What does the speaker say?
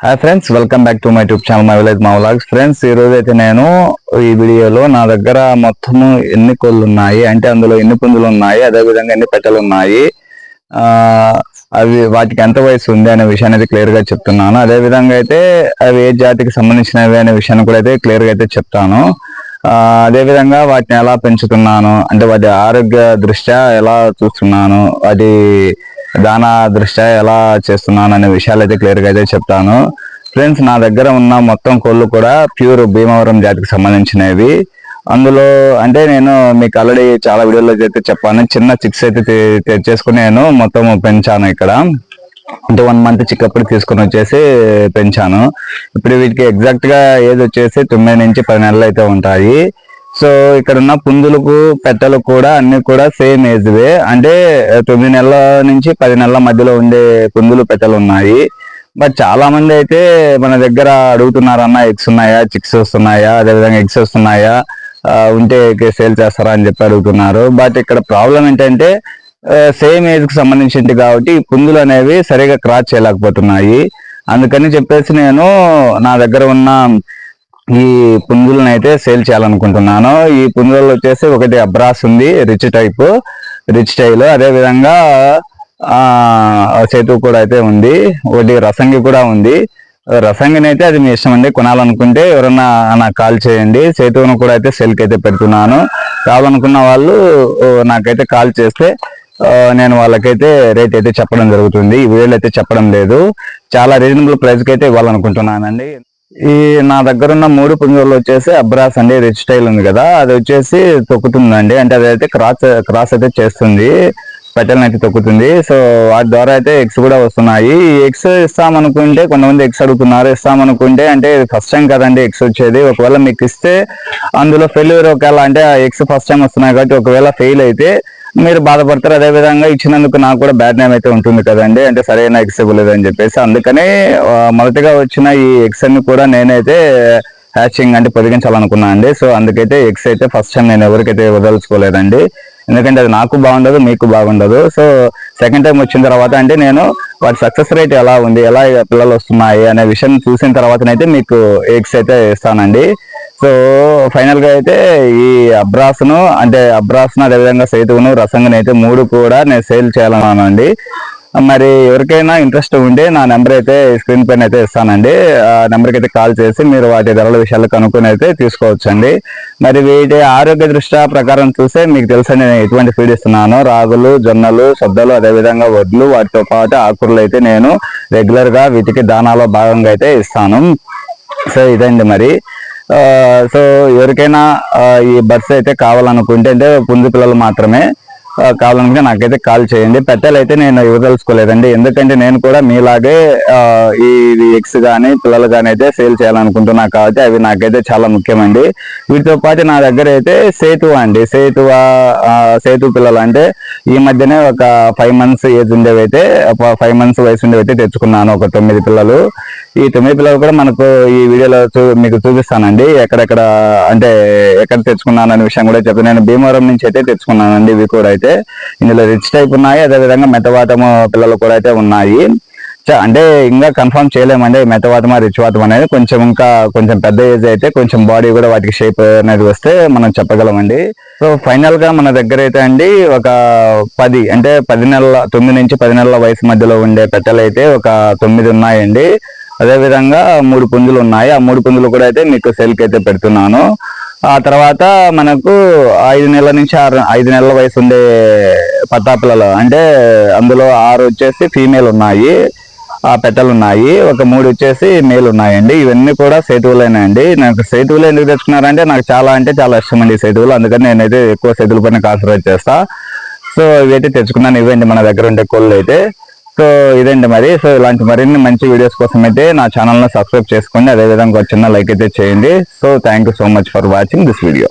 Hi friends welcome back to my YouTube channel my village మా vlogs friends ఈ రోజు అయితే నేను ఈ వీడియోలో నా దగ్గర మొత్తము ఎన్ని కోళ్ళు ఉన్నాయి అంటే అందులో ఎన్ని పుంజులు ఉన్నాయి అదే విధంగా ఎన్ని పెట్టెలు ఉన్నాయి అవి వాటికి ఎంత వయసు ఉంది అనే విషయాన్ని అయితే క్లియర్గా చెప్తున్నాను. అదే విధంగా అయితే అవి ఏ జాతికి సంబంధించినవి అనే విషయాన్ని కూడా అయితే క్లియర్గా అయితే చెప్తాను. అదేవిధంగా వాటిని ఎలా పెంచుతున్నాను అంటే వాటి ఆరోగ్య దృష్ట్యా ఎలా చూస్తున్నాను వాటి దాన దృష్ట్యా ఎలా చేస్తున్నాను అనే విషయాలు అయితే క్లియర్గా అయితే చెప్తాను. ఫ్రెండ్స్ నా దగ్గర ఉన్న మొత్తం కోళ్ళు కూడా ప్యూర్ భీమవరం జాతికి సంబంధించినవి. అందులో అంటే నేను మీకు ఆల్రెడీ చాలా వీడియోలో అయితే చెప్పాను. చిన్న చిక్స్ అయితే తెచ్చేసుకుని నేను మొత్తం పెంచాను ఇక్కడ. అంటే వన్ మంత్ చిక్కప్పుడు తీసుకొని వచ్చేసి పెంచాను. ఇప్పుడు వీటికి ఎగ్జాక్ట్గా ఏజ్ వచ్చేసి తొమ్మిది నుంచి పది నెలలు అయితే ఉంటాయి. సో ఇక్కడ ఉన్న పుంజులకు పెట్టలకు కూడా అన్ని కూడా సేమ్ ఏజ్వే అంటే తొమ్మిది నెలల నుంచి పది నెలల మధ్యలో ఉండే పుంజులు పెట్టలు ఉన్నాయి. బట్ చాలా మంది అయితే మన దగ్గర అడుగుతున్నారు అన్న ఎగ్స్ ఉన్నాయా చిక్స్ వస్తున్నాయా అదేవిధంగా ఎగ్స్ వస్తున్నాయా ఉంటే సేల్ చేస్తారా అని చెప్పి అడుగుతున్నారు. బట్ ఇక్కడ ప్రాబ్లం ఏంటంటే సేమ్ ఏజ్కి సంబంధించింది కాబట్టి పుంజులు అనేవి సరిగా క్రాచ్ చేయలేకపోతున్నాయి. అందుకని చెప్పేసి నేను నా దగ్గర ఉన్న ఈ పుంజులను అయితే సేల్ చేయాలనుకుంటున్నాను. ఈ పుంజులలో వచ్చేసి ఒకటి అబ్రాస్ ఉంది రిచ్ టైప్ రిచ్ టైల్ అదే విధంగా సేతు కూడా అయితే ఉంది. ఒకటి రసంగి కూడా ఉంది. రసంగిని అయితే అది మీ ఇష్టం అండి. కొనాలనుకుంటే ఎవరన్నా నాకు కాల్ చేయండి. సేతువును కూడా అయితే సేల్కి అయితే పెడుతున్నాను. కావాలనుకున్న వాళ్ళు నాకైతే కాల్ చేస్తే నేను వాళ్ళకైతే రేట్ అయితే చెప్పడం జరుగుతుంది. ఈ వీడియోలో అయితే చెప్పడం లేదు. చాలా రీజనబుల్ ప్రైస్కి అయితే ఇవ్వాలనుకుంటున్నానండి. ఈ నా దగ్గర ఉన్న మూడు పుంజులు వచ్చేసి అబ్రాస్ అండి రిచ్ స్టైల్ ఉంది కదా. అది వచ్చేసి తొక్కుతుందండి. అంటే అదైతే క్రాస్ క్రాస్ అయితే చేస్తుంది. పెట్టెలను అయితే తొక్కుతుంది. సో వాటి ద్వారా అయితే ఎగ్స్ కూడా వస్తున్నాయి. ఈ ఎగ్స్ ఇస్తామనుకుంటే కొంతమంది ఎగ్స్ అడుగుతున్నారు. ఇస్తామనుకుంటే అంటే ఫస్ట్ టైం కదండి ఎగ్స్ వచ్చేది. ఒకవేళ మీకు ఇస్తే అందులో ఫెయిల్యూర్ ఒకవేళ అంటే ఆ ఎగ్స్ ఫస్ట్ టైం వస్తున్నాయి కాబట్టి ఒకవేళ ఫెయిల్ అయితే మీరు బాధపడతారు. అదే విధంగా ఇచ్చినందుకు నాకు కూడా బ్యాడ్ నేమ్ అయితే ఉంటుంది కదండి. అంటే సరైన ఎగ్స్ ఇవ్వలేదని చెప్పేసి అందుకని మొదటిగా మొదటగా వచ్చిన ఈ ఎక్స్ని కూడా నేనైతే హ్యాచింగ్ అంటే పొదిగించాలనుకున్నా అండి. సో అందుకైతే ఎగ్స్ అయితే ఫస్ట్ టైం నేను ఎవరికైతే వదలుచుకోలేదండి. ఎందుకంటే అది నాకు బాగుండదు మీకు బాగుండదు. సో సెకండ్ టైం వచ్చిన తర్వాత అంటే నేను వాటి సక్సెస్ రేట్ ఎలా ఉంది ఎలా పిల్లలు వస్తున్నాయి అనే విషయం చూసిన తర్వాతనైతే మీకు ఎగ్స్ అయితే ఇస్తానండి. సో ఫైనల్గా అయితే ఈ అబ్రాస్ను అంటే అబ్రాస్ను అదేవిధంగా సేతువును రసంగను అయితే మూడు కూడా నేను సేల్ చేయాలన్నానండి. మరి ఎవరికైనా ఇంట్రెస్ట్ ఉంటే నా నెంబర్ అయితే స్క్రీన్ పైన అయితే ఇస్తానండి. ఆ నెంబర్కి అయితే కాల్ చేసి మీరు వాటి ధరల విషయాలు కనుక్కొని అయితే తీసుకోవచ్చండి. మరి వీటి ఆరోగ్య దృష్ట్యా ప్రకారం చూస్తే మీకు తెలుసా నేను ఎటువంటి ఫీడ్ ఇస్తున్నాను. రాగులు జొన్నలు సద్దలు అదేవిధంగా వడ్లు వాటితో పాటు ఆకుకూరలు అయితే నేను రెగ్యులర్గా వీటికి దానాలో భాగంగా అయితే ఇస్తాను. సో ఇదండి మరి. సో ఎవరికైనా ఈ బస్సు అయితే కావాలనుకుంటే అంటే పుంజు పిల్లలు మాత్రమే కావాలనుకుంటే నాకైతే కాల్ చేయండి. పెద్దలు అయితే నేను ఇవ్వదలుచుకోలేదండి. ఎందుకంటే నేను కూడా మీలాగే ఈ ఎగ్స్ కానీ పిల్లలు కానీ అయితే సేల్ చేయాలనుకుంటున్నా కాబట్టి అవి నాకైతే చాలా ముఖ్యమండి. వీటితో పాటు నా దగ్గర అయితే సేతు అండి. సేతు సేతు పిల్లలు అంటే ఈ మధ్యనే ఒక ఫైవ్ మంత్స్ ఏజ్ ఉండేవి అయితే ఫైవ్ మంత్స్ వయసు ఉండేవి అయితే తెచ్చుకున్నాను. ఒక తొమ్మిది పిల్లలు. ఈ తొమ్మిది పిల్లలు కూడా మనకు ఈ వీడియోలో చూ మీకు చూపిస్తానండి. ఎక్కడెక్కడ అంటే ఎక్కడ తెచ్చుకున్నాను అనే విషయం కూడా చెప్తాను. నేను భీమవరం నుంచి అయితే తెచ్చుకున్నానండి ఇవి కూడా అయితే. ఇందులో రిచ్ టైప్ ఉన్నాయి అదేవిధంగా మెత్తవాటము పిల్లలు కూడా అయితే ఉన్నాయి. చ- అంటే ఇంకా కన్ఫర్మ్ చేయలేమండి. మెత్తవాతమా రిచ్వాతం అనేది కొంచెం ఇంకా కొంచెం పెద్ద ఏజ్ అయితే కొంచెం బాడీ కూడా వాటికి షేప్ అనేది వస్తే మనం చెప్పగలమండి. సో ఫైనల్గా మన దగ్గర అయితే అండి ఒక పది అంటే పది నెలల తొమ్మిది నుంచి పది నెలల వయసు మధ్యలో ఉండే పెట్టెలు అయితే ఒక తొమ్మిది ఉన్నాయండి. అదేవిధంగా మూడు పుంజులు ఉన్నాయి. ఆ మూడు పుంజులు కూడా అయితే మీకు సెల్కి అయితే పెడుతున్నాను. ఆ తర్వాత మనకు ఐదు నెలల నుంచి ఆరు ఐదు నెలల వయసు ఉండే పత్తా అంటే అందులో ఆరు వచ్చేసి ఫీమేల్ ఉన్నాయి. ఆ పెట్టెలు ఉన్నాయి. ఒక మూడు వచ్చేసి మేలు ఉన్నాయండి. ఇవన్నీ కూడా సేతువులేనండి నాకు సేతువులు ఎందుకు తెచ్చుకున్నారంటే నాకు చాలా అంటే చాలా ఇష్టం అండి సేతువులు. అందుకని నేనైతే ఎక్కువ సేతువుల పైన కాన్సన్ట్రేట్ చేస్తా. సో ఇవైతే తెచ్చుకున్నాను. ఇవ్వండి మన దగ్గర ఉండే కోళ్ళు అయితే. సో ఇదండి మరి. సో ఇలాంటి మరిన్ని మంచి వీడియోస్ కోసం అయితే నా ఛానల్ను సబ్స్క్రైబ్ చేసుకోండి. అదేవిధంగా ఒక చిన్న లైక్ అయితే చేయండి. So thank you so much for watching this video